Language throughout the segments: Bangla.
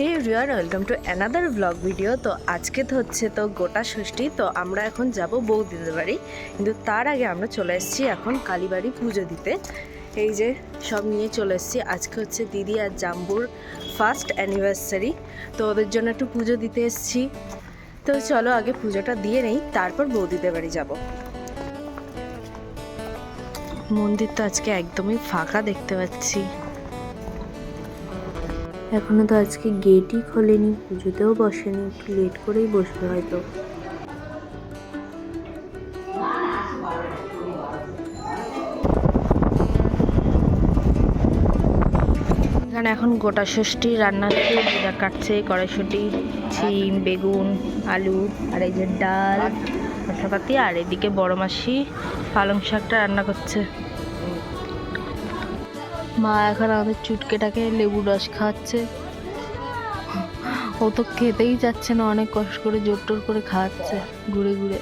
Hey rear welcome to another blog video তো আজকে তো হচ্ছে তো গোটা ষষ্ঠী, তো আমরা এখন যাব বৌদিদের বাড়ি। কিন্তু তার আগে আমরা চলে এসেছি এখন কালীবাড়ি পুজো দিতে। এই যে সব নিয়ে চলে এসেছি। আজকে হচ্ছে দিদি আর জাম্বুর ফার্স্ট অ্যানিভার্সারি তো ওদের জন্য একটু পুজো দিতে এসেছি। তো চলো আগে পুজোটা দিয়ে নেই, তারপর বউ বৌদিদের বাড়ি যাব। মন্দির তো আজকে একদমই ফাঁকা দেখতে পাচ্ছি। এখনও তো আজকে গেটই খোলেনি, পুজোতেও বসেনি, একটু লেট করেই বসবে হয়তো। এখানে এখন গোটা ষষ্ঠী রান্না যেটা কাটছে, কড়াইশুটি, ছিম, বেগুন, আলু, আর এই যে ডাল মশলাপাতি আর এদিকে বড় মাসি পালং শাকটা রান্না করছে। মা এখন আমাদের চুটকেটাকে লেবু রস খাওয়াচ্ছে। ও তো খেতেই যাচ্ছে না, অনেক কষ্ট করে জোর টোর করে খাওয়াচ্ছে ঘুরে ঘুরে।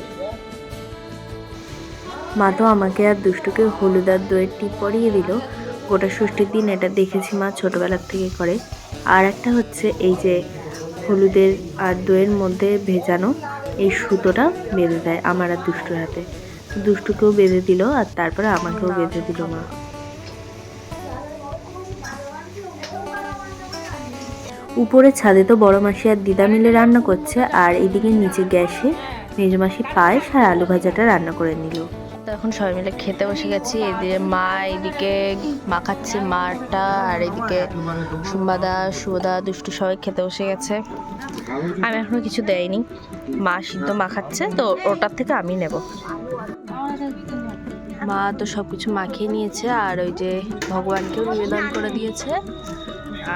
মা তো আমাকে আর দুষ্টুকে হলুদ আর দইয়ের টিপ পরিয়ে দিল। গোটা ষষ্ঠীর দিন এটা দেখেছি মা ছোটোবেলার থেকে করে। আর একটা হচ্ছে এই যে হলুদের আর দইয়ের মধ্যে ভেজানো এই সুতোটা বেঁধে দেয় আমার আর দুষ্টুর হাতে। দুষ্টুকেও বেঁধে দিল আর তারপরে আমাকেও বেঁধে দিল মা। উপরে ছাদে তো বড় মাসি আর দিদা মিলে রান্না করছে, আর এদিকে নিচে গ্যাসে মেজ মাসি পায়েস আর আলু ভাজাটা রান্না করে নিল। তো এখন সবাই মিলে খেতে বসে গেছি, এদিকে মা, এদিকে মাখাচ্ছে মারটা আর এদিকে সুম্বাদা সুদা দুষ্টু সবাই খেতে বসে গেছে। আমি এখনও কিছু দেয়নি, মা সিদ্ধ মাখাচ্ছে তো ওটার থেকে আমি নেব। মা তো সব কিছু মাখিয়ে নিয়েছে, আর ওই যে ভগবানকেও নিবেদন করে দিয়েছে।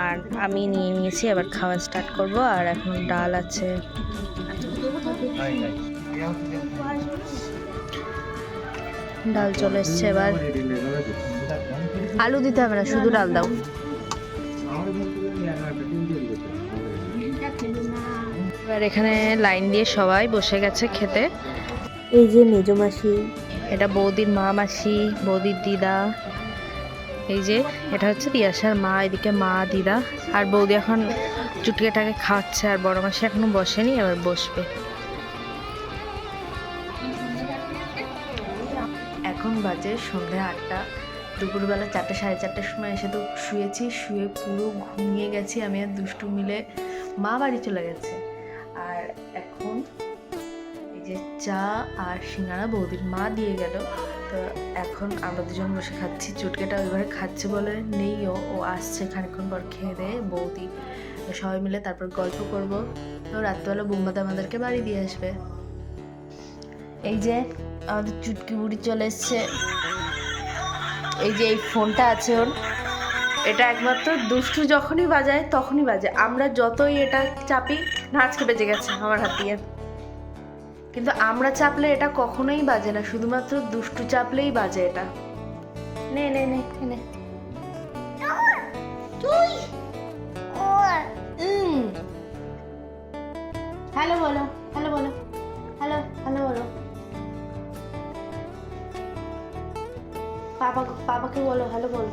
আর আমি নিয়ে নিয়েছি এবার খাওয়া স্টার্ট করব আর এখন ডাল আছে। ডাল চলে এসছে এবার। আলু দিতে হবে না শুধু ডাল দাও। এবার এখানে লাইন দিয়ে সবাই বসে গেছে খেতে। এই যে মেজো মাসি। এটা বৌদির মা মাসি বৌদির দিদা। এই যে, এটা হচ্ছে দিয়াসার মা, এদিকে মা, দিদা। আর বৌদি এখন চুটকেটাকে খাচ্ছে আর বড় মাসি এখনও বসেনি, এবার বসবে। এখন বাজে সন্ধ্যে আটটা। দুপুরবেলা চারটে, সাড়ে চারটের সময় এসে তো শুয়েছি, শুয়ে পুরো ঘুমিয়ে গেছি আমি আর দুষ্টু মিলে মা বাড়ি চলে গেছে। আর এখন যে চা আর সিঙ্গারা বৌদির মা দিয়ে গেল। তো এখন আমরা দুজন বসে খাচ্ছি। চুটকেটা ওই ঘরে খাচ্ছে বলে নেই ও। আসছে খানিক্ষণ পর খেয়ে দেয়ে বৌদি। সবাই মিলে তারপর গল্প করব। তো রাত্রেবেলা বোম্বাতে আমাদেরকে বাড়ি দিয়ে আসবে। এই যে আমাদের চুটকি বুড়ি চলে এসছে। এই যে এই ফোনটা আছে ওর। এটা একমাত্র দুষ্টু যখনই বাজায় তখনই বাজে। আমরা যতই এটা চাপি নাচকে বেজে গেছে আমার হাত দিয়ে। কিন্তু আমরা চাপলে এটা কখনোই বাজে না, শুধুমাত্র দুষ্টু চাপলেই বাজে এটা। নে নে নে নে হ্যালো বলো হ্যালো বলো, হ্যালো হ্যালো বলো। পাপা পাপাকে বলো, হ্যালো বলো।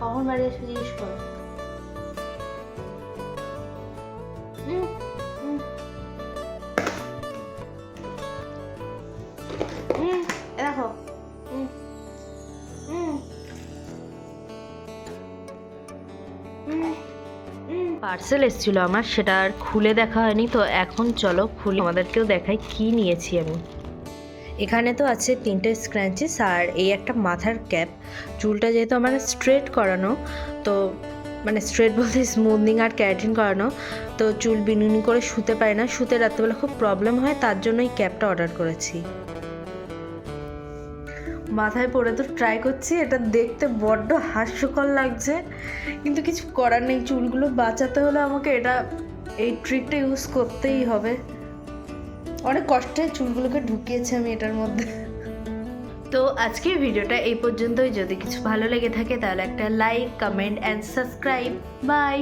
কখন বাড়ি এসে জিজ্ঞেস করো দেখো। পার্সেল এসেছিল আমার, সেটা আর খুলে দেখা হয়নি, তো এখন চলো খুলে আমাদেরকেও দেখাই কি নিয়েছি আমি। এখানে তো আছে তিনটে স্ক্র্যাঞ্চেস আর এই একটা মাথার ক্যাপ চুলটা যেহেতু আমার স্ট্রেট করানো, তো মানে স্ট্রেট বলতে স্মুথনিং আর ক্যারাটিন করানো, তো চুল বিনুনি করে শুতে পারে না। শুতে রাত্রেবেলা খুব প্রবলেম হয়, তার জন্য এই ক্যাপটা অর্ডার করেছি। মাথায় পরে তো ট্রাই করছি, এটা দেখতে বড্ড হাস্যকর লাগছে। কিন্তু কিছু করার নেই, চুলগুলো বাঁচাতে হলে আমাকে এটা, এই ট্রিকটা ইউজ করতেই হবে। অনেক কষ্টে চুলগুলোকে ঢুকিয়েছি আমি এটার মধ্যে। তো আজকের ভিডিওটা এই পর্যন্তই। যদি কিছু ভালো লেগে থাকে তাহলে একটা like comment and subscribe bye